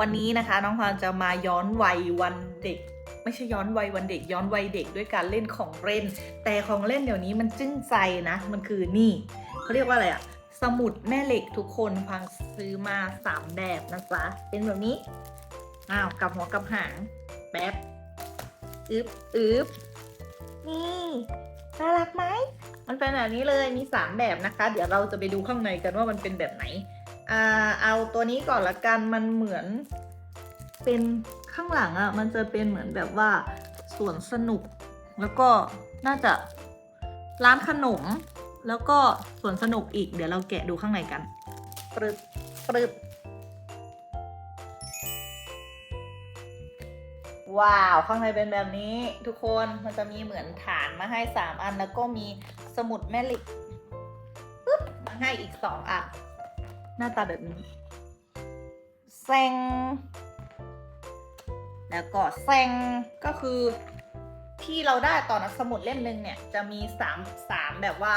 วันนี้นะคะน้องพานจะมาย้อนวัยวันเด็ก ไม่ใช่ย้อนวัยวันเด็กย้อนวัยเด็กด้วยการเล่นของเล่น แต่ของเล่นเดี๋ยวนี้มันจึ้งใจนะ มันคือนี่เขาเรียกว่าอะไรอะสมุดแม่เหล็กทุกคนพังซื้อมาสามแบบนะจ๊ะเป็นแบบนี้อ้าวกับหัวกับหางแป๊บอึบอึบนี่น่ารักไหมมันเป็นแบบนี้เลยมี 3 แบบนะคะ เดี๋ยวเราจะไปดูข้างในกันว่ามันเป็นแบบไหน อ่าเอาตัวนี้ก่อนละกันมันเหมือนเป็นข้างหลังอะ่ะมันจะเป็นเหมือนแบบว่าสวนสนุก แล้วก็น่าจะร้านขนม แล้วก็สวนสนุกอีกเดี๋ยวเราแกะดูข้างในกันปรึบปรึบว้าว ข้างในเป็นแบบนี้ทุกคนมันจะมีเหมือนฐานมาให้ 3 อันแล้วก็มีสมุดแม่เหล็กปึ๊บมาให้อีก 2 อัน หน้าตาแบบนี้เซ็ง แล้วก็เซ็งก็คือที่เราได้ตอนสมุดเล่มหนึ่งเนี่ย จะมีสามสามแบบว่า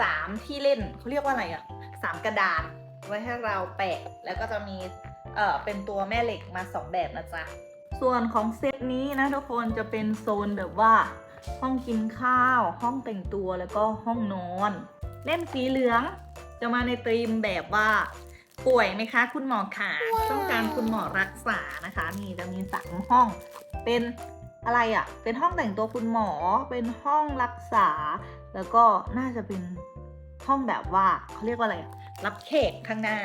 สามที่เล่นเขาเรียกว่าอะไรอะสามกระดานไว้ให้เราแปะ แล้วก็จะมีเอ่อเป็นตัวแม่เหล็กมาสองแบบนะจ๊ะ ส่วนของเซตนี้นะทุกคนจะเป็นโซนแบบว่า ห้องกินข้าว ห้องแต่งตัวแล้วก็ห้องนอน เล่มสีเหลือง จะมาในตรีมแบบว่าป่วยไหมคะ คุณหมอขาต้องการคุณหมอรักษานะคะ นี่จะมีสามห้อง เป็นอะไรอะ่ะ เป็นห้องแต่งตัวคุณหมอ เป็นห้องรักษา แล้วก็น่าจะเป็นห้องแบบว่าเขาเรียกว่าอะไรอะรับแขกข้างหน้า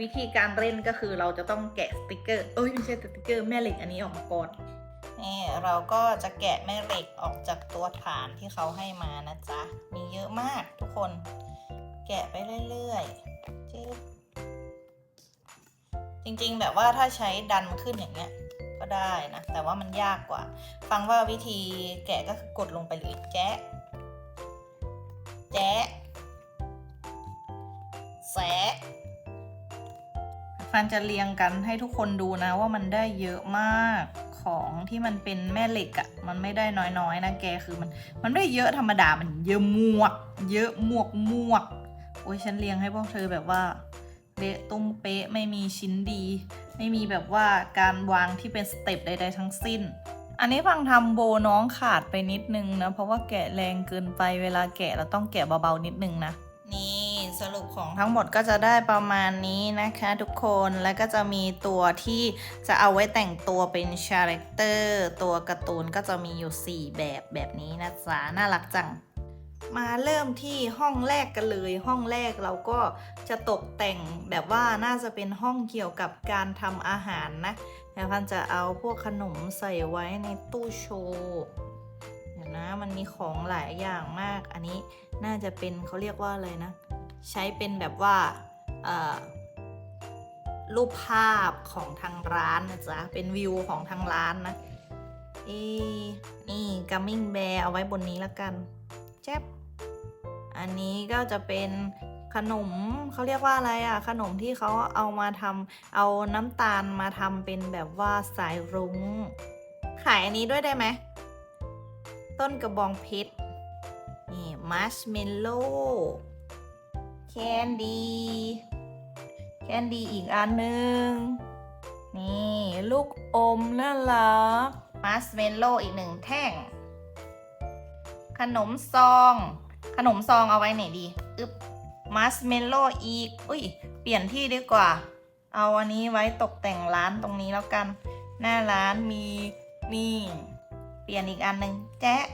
วิธีการเล่นก็คือเราจะต้องแกะสติกเกอร์ เอ้ยไม่ใช่สติกเกอร์แม่เหล็กอันนี้ออกมาก่อนนี่เราก็จะแกะแม่เหล็กออกจากตัวฐานที่เขาให้มานะจ๊ะ มีเยอะมากทุกคน แกะไปเรื่อยๆจิ๊บจริงๆ แบบว่าถ้าใช้ดันขึ้นอย่างเงี้ยก็ได้นะ แต่ว่ามันยากกว่า ฟังว่าวิธีแกะก็คือกดลงไปเลยแจ๊ะแจ๊ะแสะฟันจะเรียงกันให้ทุกคนดูนะว่ามันได้เยอะมากของที่มันเป็นแม่เหล็กอะ่ะ มันไม่ได้น้อยๆนะแกคือมัน มันไม่ได้เยอะธรรมดา มันเยอะมวก เยอะมวกมวก โอ้ยฉันเรียงให้พวกเธอแบบว่าเละตุ้มเป๊ะไม่มีชิ้นดี ไม่มีแบบว่าการวางที่เป็นสเต็ปใด ๆ ทั้งสิ้น อันนี้ฟังทำโบน้องขาดไปนิดนึงนะ เพราะว่าแกะแรงเกินไปเวลาแกะเราต้องแกะเบาๆนิดนึงนะ นี่สรุปของทั้งหมดก็จะได้ประมาณนี้นะคะทุกคนแล้วก็จะมีตัวที่จะเอาไว้แต่งตัวเป็นชาแรคเตอร์ตัวการ์ตูนก็จะมีอยู่ 4 แบบแบบนี้นะจ๊ะน่ารักจัง มาเริ่มที่ห้องแรกกันเลย ห้องแรกเราก็จะตกแต่งแบบว่าน่าจะเป็นห้องเกี่ยวกับการทำอาหารนะแล้วพันจะเอาพวกขนมใส่ไว้ในตู้โชว์เดี๋ยวนะมันมีของหลายอย่างมาก อันนี้น่าจะเป็นเขาเรียกว่าอะไรนะ ใช้เป็นแบบว่ารูปภาพของทางร้านนะจ๊ะ เป็นวิวของทางร้านนะเอ๊ะนี่กัมมิ่งแบร์เอาไว้บนนี้แล้วกัน แจ๊บ อันนี้ก็จะเป็นขนมเขาเรียกว่าอะไรอะขนมที่เขาเอามาทำเอาน้ำตาลมาทำเป็นแบบว่าสายรุง้ง ขายอันนี้ด้วยได้ไหม ต้นกระบองเพชร นี่มัชเมลโล่แคนดี้แคนดี้อีกอันหนึ่งนี่ ลูกอมน่ารักมัชเมลโล่อีกหนึ่งแท่ง ขนมซอง ขนมซองเอาไว้ไหนดีอึบมัชเมลโล่อีก อุ้ย เปลี่ยนที่ดีกว่า เอาอันนี้ไว้ตกแต่งร้านตรงนี้แล้วกัน หน้าร้านมีนี่เปลี่ยนอีกอันหนึ่งแจ๊ะ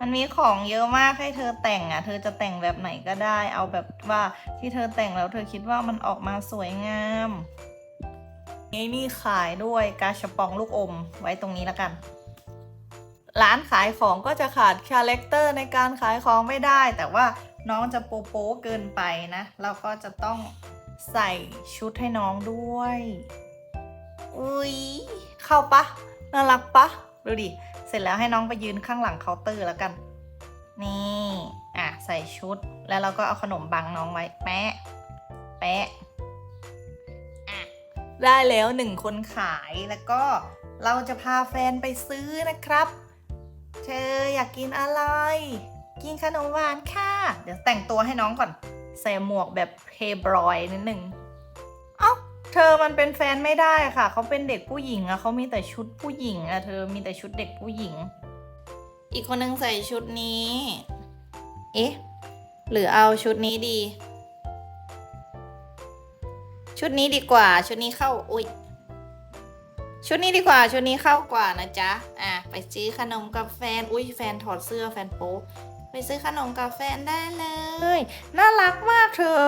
มันมีของเยอะมากให้เธอแต่งอะ เธอจะแต่งแบบไหนก็ได้ เอาแบบว่าที่เธอแต่งแล้วเธอคิดว่ามันออกมาสวยงามไอ้นี่ขายด้วยกาชปองลูกอมไว้ตรงนี้แล้วกัน ร้านขายของก็จะขาดคาแรคเตอร์ในการขายของไม่ได้ แต่ว่าน้องจะโป๊โป๊เกินไปนะ เราก็จะต้องใส่ชุดให้น้องด้วย อุ้ยเข้าปะน่ารักปะดูดิ เสร็จแล้วให้น้องไปยืนข้างหลังเคาน์เตอร์แล้วกัน นี่ อะ ใส่ชุด แล้วเราก็เอาขนมบังน้องไว้ แปะ แปะ อะ ได้แล้วหนึ่งคนขาย แล้วก็เราจะพาแฟนไปซื้อนะครับ เธออยากกินอะไร กินขนมหวานค่ะ เดี๋ยวแต่งตัวให้น้องก่อน ใส่หมวกแบบเพย์บรอยนิดนึง เอ้า เธอมันเป็นแฟนไม่ได้ค่ะ เขาเป็นเด็กผู้หญิงอะเขามีแต่ชุดผู้หญิงอะเธอมีแต่ชุดเด็กผู้หญิง อีกคนนึงใส่ชุดนี้ เอ๊ะ หรือเอาชุดนี้ดี ชุดนี้ดีกว่า ชุดนี้เข้า อุ้ย ชุดนี้ดีกว่าชุดนี้เข้ากว่านะจ๊ะอะไปซื้อขนมกับแฟนอุ้ยแฟนถอดเสื้อแฟนโป๊ไปซื้อขนมกับแฟนได้เลยน่ารักมากเธอ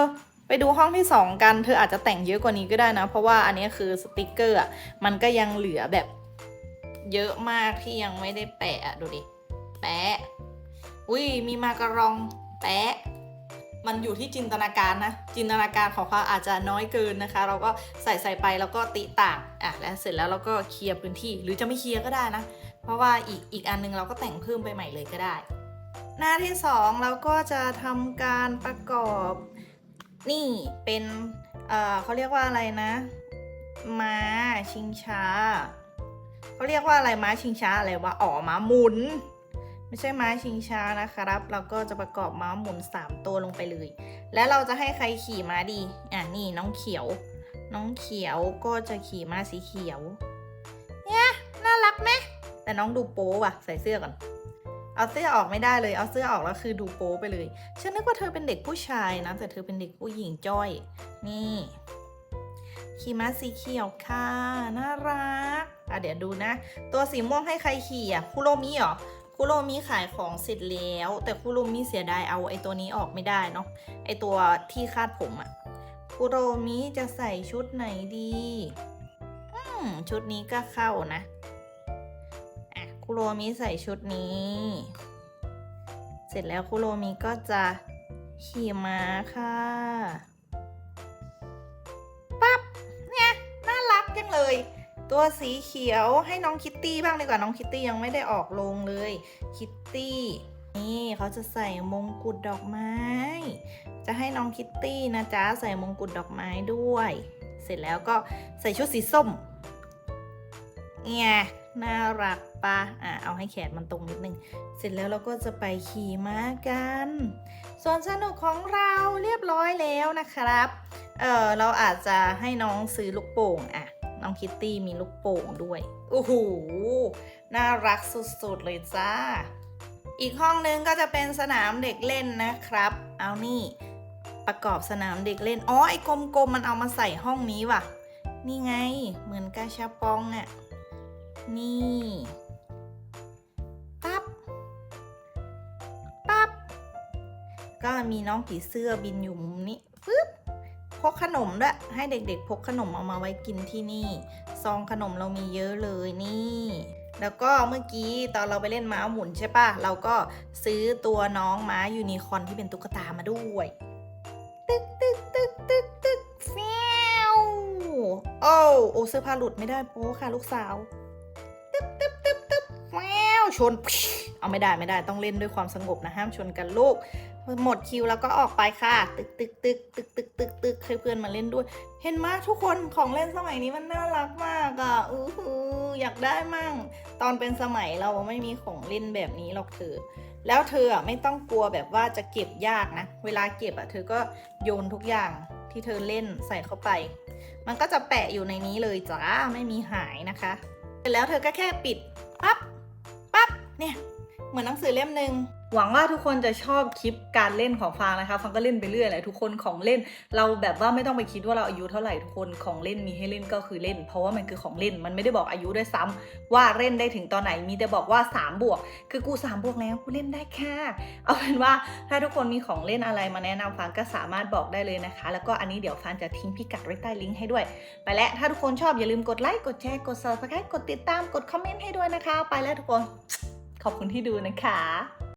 ไปดูห้องที่สองกันเธออาจจะแต่งเยอะกว่านี้ก็ได้นะ เพราะว่าอันนี้คือสติกเกอร์อะมันก็ยังเหลือแบบเยอะมากที่ยังไม่ได้แปะอะดูดิแปะอุ้ยมีมาการองแปะ มันอยู่ที่จินตนาการนะ จินตนาการของเขาอาจจะน้อยเกินนะคะ เราก็ใส่ใส่ไปแล้วก็ติต่างอะแล้วเสร็จแล้วเราก็เคลียร์พื้นที่หรือจะไม่เคลียร์ก็ได้นะ เพราะว่าอีกอีกอันนึงเราก็แต่งเพิ่มไปใหม่เลยก็ได้ หน้าที่สองเราก็จะทำการประกอบนี่เป็นเอ่อเขาเรียกว่าอะไรนะ ม้าชิงช้าเขาเรียกว่าอะไรม้าชิงช้าอะไรวะอ๋อม้าหมุน ไม่ใช่ไม้ชิงช้านะครับ เราก็จะประกอบม้าหมุน 3 ตัวลงไปเลย แล้วเราจะให้ใครขี่ม้าดี อะนี่น้องเขียว น้องเขียวก็จะขี่ม้าสีเขียว เนี่ยน่ารักไหมแต่น้องดูโป๊ว่ะ ใส่เสื้อก่อน เอาเสื้อออกไม่ได้เลย เอาเสื้อออกแล้วคือดูโป๊ไปเลย ฉันนึกว่าเธอเป็นเด็กผู้ชายนะ แต่เธอเป็นเด็กผู้หญิงจ้อย นี่ขี่ม้าสีเขียวค่ะ น่ารัก อะเดี๋ยวดูนะ ตัวสีม่วงให้ใครขี่อะคุโรมิเหรอ คุโรมิขายของเสร็จแล้ว แต่คุโรมิเสียดายเอาไอ้ตัวนี้ออกไม่ได้เนาะไอ้ตัวที่คาดผมอะคุโรมิจะใส่ชุดไหนดีอืมชุดนี้ก็เข้านะอะคุโรมิใส่ชุดนี้ เสร็จแล้วคุโรมิก็จะขี่ม้าค่ะปั๊บเนี่ยน่ารักจังเลย ตัวสีเขียวให้น้องคิตตี้บ้างดีกว่าน้องคิตตี้ยังไม่ได้ออกลงเลย คิตตี้ นี่เขาจะใส่มงกุฎดอกไม้ จะให้น้องคิตตี้นะจ๊ะใส่มงกุฎดอกไม้ด้วย เสร็จแล้วก็ใส่ชุดสีส้มเนี่ยน่ารักปะอะเอาให้แขนมันตรงนิดนึง เสร็จแล้วเราก็จะไปขี่ม้ากันส่วนสนุกของเราเรียบร้อยแล้วนะครับ เออเราอาจจะให้น้องซื้อลูกโป่งอะ น้องคิตตี้มีลูกโป่งด้วยโอ้โหน่ารักสุดๆเลยจ้า อีกห้องนึงก็จะเป็นสนามเด็กเล่นนะครับ เอานี่ประกอบสนามเด็กเล่น อ๋อ ไอ้กลมๆมันเอามาใส่ห้องนี้ว่ะ นี่ไง เหมือนกาชาปองอะ่ะ นี่ ปั๊บ ปั๊บ ก็มีน้องผีเสื้อบินอยู่มุมนี้ พกขนมด้วย ให้เด็กๆ พกขนมเอามาไว้กินที่นี่ ซองขนมเรามีเยอะเลยนี่ แล้วก็เมื่อกี้ตอนเราไปเล่นม้าหมุนใช่ปะเราก็ซื้อตัวน้องม้ายูนิคอร์นที่เป็นตุ๊กตามาด้วย ตึกตึกตึกตึกตึกแฟวโอ้โอ้เสื้อผ้าหลุดไม่ได้โป๊ค่ะลูกสาว ชน เอาไม่ได้ไม่ได้ต้องเล่นด้วยความสงบนะห้ามชนกันลูก หมดคิวแล้วก็ออกไปค่ะ ตึกตึกตึกตึกตึกตึกตึกให้เพื่อนมาเล่นด้วย เห็นไหมทุกคนของเล่นสมัยนี้มันน่ารักมากอะอือหืออยากได้มั่ง ตอนเป็นสมัยเราไม่มีของเล่นแบบนี้หรอกเธอ แล้วเธอไม่ต้องกลัวแบบว่าจะเก็บยากนะ เวลาเก็บอะเธอก็โยนทุกอย่างที่เธอเล่นใส่เข้าไป มันก็จะแปะอยู่ในนี้เลยจ้าไม่มีหายนะคะ เสร็จแล้วเธอก็แค่ปิดปั๊บ เนี่ยเหมือนหนังสือเล่มหนึ่งหวังว่าทุกคนจะชอบคลิปการเล่นของฟางนะคะฟังก็เล่นไปเรื่อยแหละทุกคนของเล่น เราแบบว่าไม่ต้องไปคิดว่าเราอายุเท่าไหร่ทุกคนของเล่นมีให้เล่นก็คือเล่น เพราะว่ามันคือของเล่นมันไม่ได้บอกอายุด้วยซ้ำว่าเล่นได้ถึงตอนไหนมีแต่บอกว่า3บวกคือกู3บวกแล้วกูเล่นได้ค่ะเอาเป็นว่าถ้าทุกคนมีของเล่นอะไรมาแนะนำฟางก็สามารถบอกได้เลยนะคะ แล้วก็อันนี้เดี๋ยวฟางจะทิ้งพิกัดไว้ใต้ลิงก์ให้ด้วย ไปแล้วถ้าทุกคนชอบอย่าลืมกดไลค์กดแชร์กด subscribe กดติดตามกดคอมเมนต์ให้ด้วยนะคะ ไปแล้วทุกคน ขอบคุณที่ดูนะคะ